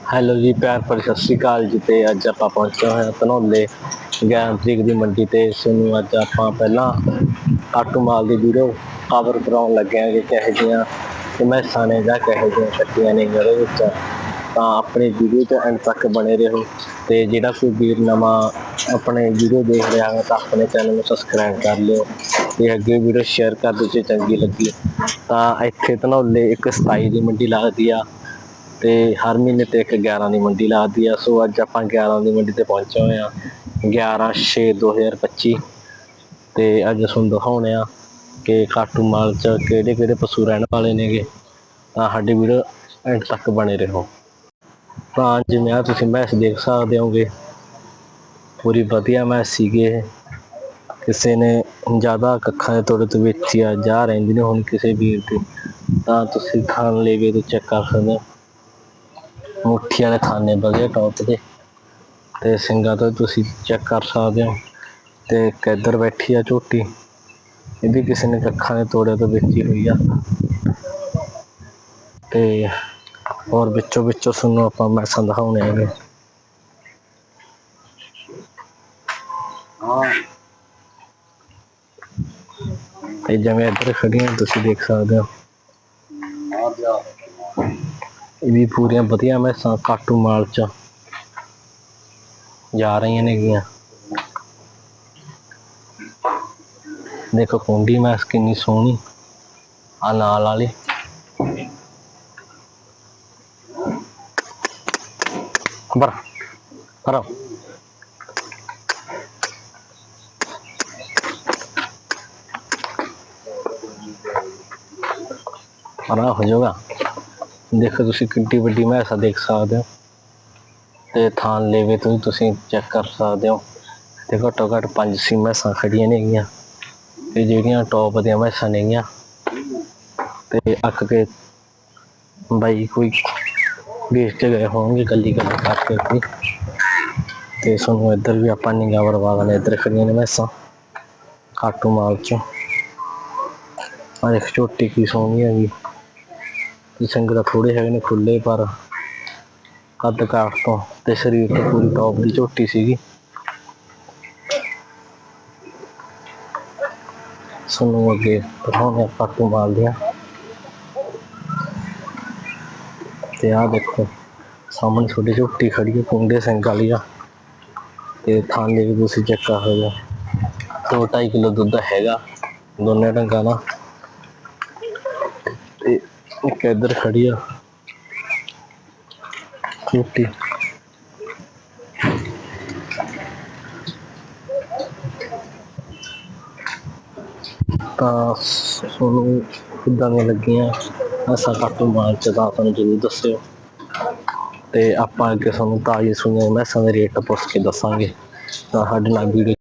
Hello ਜੀ ਪਿਆਰ ਭਰੀ, ਸਤਿ ਸ਼੍ਰੀ ਅਕਾਲ ਜੀ ਤੇ ਅੱਜ ਆਪਾਂ ਪਹੁੰਚੇ ਹੋਏ ਹਾਂ ਧਨੌਲੇ 11 ਤਰੀਕ ਦੀ ਮੰਡੀ ਤੇ। ਇਸ ਅੱਜ ਆਪਾਂ ਪਹਿਲਾਂ ਆਟੂ ਮਾਲ ਦੀ ਵੀਡੀਓ ਕਵਰ ਕਰਾਉਣ ਲੱਗੇ ਹਾਂ ਕਿ ਕਿਹੋ ਜਿਹੀਆਂ ਤੇ ਮੈਸਾਂ ਨੇ ਜਾਂ ਕਿਹੋ ਜਿਹੀਆਂ ਕੱਟੀਆਂ ਨੇ ਇਹਦੇ ਵਿੱਚ। ਤਾਂ ਆਪਣੀ ਵੀਡੀਓ ਤੇ ਐਂਡ ਤੱਕ ਬਣੇ ਰਹੋ ਤੇ ਜਿਹੜਾ ਕੋਈ ਵੀਰ ਨਵਾਂ ਆਪਣੇ ਵੀਡੀਓ ਦੇਖ ਰਿਹਾ ਹੈ ਤਾਂ ਆਪਣੇ ਚੈਨਲ ਨੂੰ ਸਬਸਕ੍ਰਾਈਬ ਕਰ ਲਿਓ ਤੇ ਅੱਗੇ ਵੀਡੀਓ ਸ਼ੇਅਰ ਕਰ ਦਿਓ ਜੇ ਚੰਗੀ ਲੱਗੀ। ਤਾਂ ਇੱਥੇ ਧਨੌਲੇ ਇੱਕ 27 ਦੀ ਮੰਡੀ ਲੱਗਦੀ ਆ। ਤੇ ਹਰ ਮਹੀਨੇ ਤੇ ਇੱਕ 11 ਦੀ ਮੰਡੀ ਲੱਗਦੀ ਆ। ਸੋ ਅੱਜ ਆਪਾਂ 11 ਦੀ ਮੰਡੀ ਤੇ ਪਹੁੰਚੇ ਹੋਏ ਆ। 11 6 2025 ਤੇ ਅੱਜ ਤੁਹਾਨੂੰ ਦਿਖਾਉਣੇ ਆ ਕਿ ਕਾਟੂ ਮਾਲ ਚ ਕਿਹੜੇ ਕਿਹੜੇ ਪਸ਼ੂ ਰਹਿਣ ਵਾਲੇ ਨੇਗੇ। ਤਾਂ ਸਾਡੀ ਵੀਡੀਓ ਐਂਡ ਤੱਕ ਬਣੇ ਰਹੋ। ਤਾਂ ਜਿਵੇਂ ਆ ਤੁਸੀਂ ਮੈਸ ਦੇਖ ਸਕਦੇ ਹੋਗੇ ਪੂਰੀ ਵਧੀਆ ਮੈਸ ਸੀਗੇ ਇਹ। ਕਿਸੇ ਨੇ ਜ਼ਿਆਦਾ ਕੱਖਾਂ ਦੇ ਤੋੜੇ ਤੋਂ ਵੇਚਿਆ ਜਾ ਰਹਿੰਦੀ ਨੇ ਹੁਣ ਕਿਸੇ ਵੀਰ ਦੀ। ਤਾਂ ਤੁਸੀਂ ਖਾਣ ਲੇਵੇ ਤੋਂ ਚੈੱਕ ਕਰ ਸਕਦੇ ਹੋ। ਮੁੱਠੀ ਵਾਲੇ ਖਾਨੇ ਵਧੀਆ ਟੌਪ ਦੇ ਤੇ ਸਿੰਘਾਂ ਤੋਂ ਤੁਸੀਂ ਚੈੱਕ ਕਰ ਸਕਦੇ ਹੋ। ਤੇ ਇੱਕ ਇੱਧਰ ਬੈਠੀ ਆ ਝੋਟੀ। ਇਹ ਵੀ ਕਿਸੇ ਨੇ ਕੱਖਾਂ ਦੇ ਤੋੜੇ ਤੋਂ ਵੇਚੀ ਹੋਈ ਆ। ਤੇ ਹੋਰ ਵਿੱਚੋਂ ਵਿੱਚੋਂ ਤੁਹਾਨੂੰ ਆਪਾਂ ਮੈਸਾਂ ਦਿਖਾਉਣੇ ਹੈਗੇ। ਤੇ ਜਿਵੇਂ ਇੱਧਰ ਖੜੀਆਂ ਤੁਸੀਂ ਦੇਖ ਸਕਦੇ ਹੋ ਇਹ ਵੀ ਪੂਰੀਆਂ ਵਧੀਆ ਮੈਸਾਂ ਕਾਟੂ ਮਾਲ ਚ ਜਾ ਰਹੀਆਂ ਨੇਗੀਆਂ। ਦੇਖੋ, ਕੁੰਡੀ ਮੈਸ ਕਿੰਨੀ ਸੋਹਣੀ, ਆ ਨਾਲ ਵਾਲੀ। ਬਰ ਬਰ ਬਰਾ ਹੋ ਜਾਊਗਾ। ਦੇਖੋ ਤੁਸੀਂ ਕਿੰਨੀ ਵੱਡੀ ਮੈਸਾ ਦੇਖ ਸਕਦੇ ਹੋ। ਤੇ ਥਾਂ ਲੇਵੇ ਤੋਂ ਵੀ ਤੁਸੀਂ ਚੈੱਕ ਕਰ ਸਕਦੇ ਹੋ। ਤੇ ਘੱਟੋ ਘੱਟ ਪੰਜ ਸੀ ਮਹਿਸਾਂ ਖੜੀਆਂ ਨੇਗੀਆਂ ਤੇ ਜਿਹੜੀਆਂ ਟੌਪ ਦੀਆਂ ਮਹਿਸਾਂ ਨੇਗੀਆਂ ਤੇ ਅੱਕ ਕੇ ਬਾਈ ਕੋਈ ਵੇਚ ਕੇ ਗਏ ਹੋਣਗੇ ਗੱਲੀ ਗੱਲ ਕਰਕੇ ਕੋਈ ਤੇ ਸਾਨੂੰ ਇੱਧਰ ਵੀ ਆਪਾਂ ਨਿਗਾਹ ਬਰਵਾ ਦਨੇ ਇੱਧਰ ਖੜੀਆਂ ਨੇ ਮੈਸਾਂ ਕਾਟੂ ਮਾਲ 'ਚੋਂ। ਆ ਦੇਖ ਝੋਟੀ ਕੀ ਸੋਹਣੀ ਹੈਗੀ। ਤੇ ਸਿੰਘ ਥੋੜੇ ਹੈਗੇ ਨੇ ਖੁੱਲੇ ਪਰ ਕੱਦ ਕਾਠ ਤੋਂ ਤੇ ਸਰੀਰ ਤੋਂ ਪੂਰੀ ਟੌਪ ਦੀ ਝੋਟੀ ਸੀਗੀ। ਸਾਨੂੰ ਅੱਗੇ ਦਿਖਾਉਂਦੇ ਆਪਾਂ ਕਾਟੂ ਮਾਲ ਦੀਆਂ। ਤੇ ਆਹ ਦੇਖੋ, ਸਾਹਮਣੇ ਛੋਟੀ ਝੋਟੀ ਖੜੀ ਹੈ ਕੁੰਡੇ ਸਿੰਘ ਵਾਲੀ ਆ। ਤੇ ਥਾਲੇ ਵੀ ਤੁਸੀਂ ਚੈੱਕ ਕਰ ਸਕਦੇ ਹੋ ਦੋ ਢਾਈ ਕਿਲੋ ਦੁੱਧ ਹੈਗਾ, ਦੋਨੇ ਢੰਗਾਂ ਦਾ। ਤੇ ਇੱਕ ਇੱਧਰ ਖੜੀ ਆ। ਝੋਟੀ ਤਾਂ ਤੁਹਾਨੂੰ ਕਿੱਦਾਂ ਦੀਆਂ ਲੱਗੀਆਂ? ਅਸਾਂ ਕਾਟੂ ਮਾਰ ਚ ਤਾਂ ਤੁਹਾਨੂੰ ਜ਼ਰੂਰ ਦੱਸਿਓ। ਤੇ ਆਪਾਂ ਅੱਗੇ ਤੁਹਾਨੂੰ ਤਾਜ਼ੀ ਸੁਣੀਆਂ ਮੈਸਾਂ ਦੇ ਰੇਟ ਪੁੱਛ ਕੇ ਦੱਸਾਂਗੇ। ਤਾਂ ਸਾਡੇ ਨਾਲ ਵੀਡੀਓ